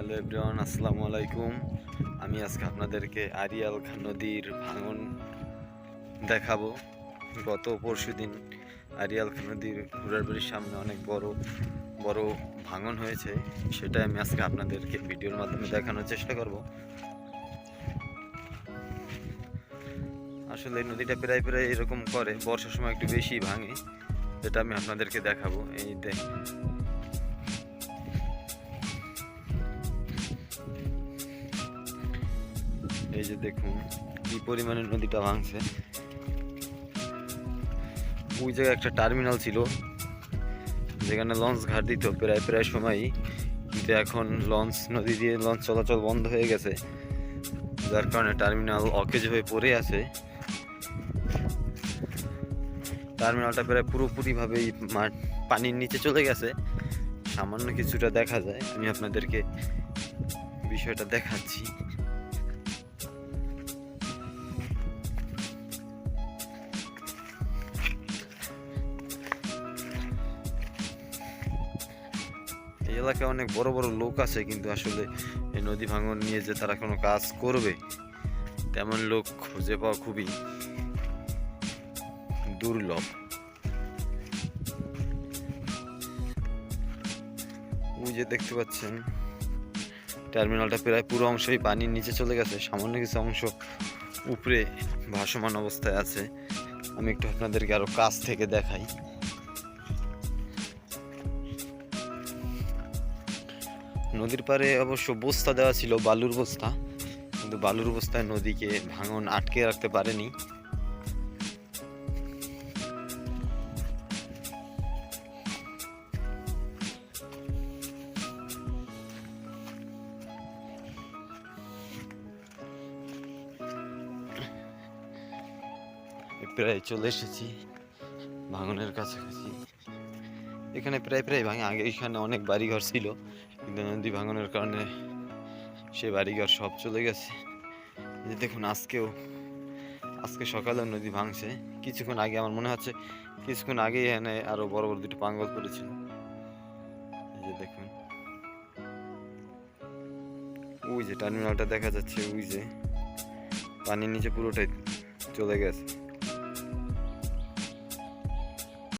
Hello everyone, আসসালামু আলাইকুম। আমি আজকে আপনাদেরকে আরিয়াল খান নদীর ভাঙন দেখাবো। গত পরশু দিন আরিয়াল খান নদীর ঘোড়ার বাড়ির সামনে অনেক বড় বড় ভাঙন হয়েছে। সেটা আমি আজকে আপনাদেরকে ভিডিওর মাধ্যমে দেখানোর চেষ্টা করব। আসলে নদীটা প্রায় প্রায় এরকম করে, বর্ষার সময় একটু বেশি ভাঙে। যেটা আমি আপনাদেরকে দেখাবো। এই এই যে দেখুন, কি পরিমাণে নদীটা ভাঙছে। ওই জায়গায় একটা টার্মিনাল ছিল, যেখানে লঞ্চ ঘাট দিত। প্রায় প্রায় সময়ই কিন্তু এখন লঞ্চ, নদী দিয়ে লঞ্চ চলাচল বন্ধ হয়ে গেছে। যার কারণে টার্মিনাল অকেজ হয়ে পড়ে আছে। টার্মিনালটা প্রায় পুরোপুরিভাবেই পানির নিচে চলে গেছে। সামান্য কিছুটা দেখা যায়। আমি আপনাদেরকে বিষয়টা দেখাচ্ছি। এই এলাকায় অনেক বড় বড় লোক আছে, কিন্তু আসলে এই নদী ভাঙন নিয়ে যে তারা কোনো কাজ করবে, তেমন লোক খুঁজে পাওয়া খুবই দুর্লভ। ওই যে দেখতে পাচ্ছেন টার্মিনালটা প্রায় পুরো অংশই পানির নিচে চলে গেছে, সামান্য কিছু অংশ উপরে ভাসমান অবস্থায় আছে। আমি একটু আপনাদেরকে আরও কাছ থেকে দেখাই। নদীর পাড়ে অবশ্য বস্তা দেওয়া ছিল, বালুর বস্তা। কিন্তু বালুর বস্তায় নদীকে ভাঙন আটকে রাখতে পারেনি। প্রায় চলে এসেছি ভাঙনের কাছাকাছি। এখানে প্রায় প্রায় ভাঙে। আগে এখানে অনেক বাড়িঘর ছিল। কিন্তু নদী ভাঙনের কারণে সে বাড়িঘর সব চলে গেছে। যে দেখুন, আজকেও, আজকে সকালেও নদী ভাঙছে। কিছুক্ষণ আগে আমার মনে হচ্ছে কিছুক্ষণ আগেই এখানে আরও বড় বড় দুটো পাঙ্গল পড়েছিল। যে দেখুন। ওই যে টার্মিনালটা দেখা যাচ্ছে, ওই যে পানির নিচে পুরোটাই চলে গেছে।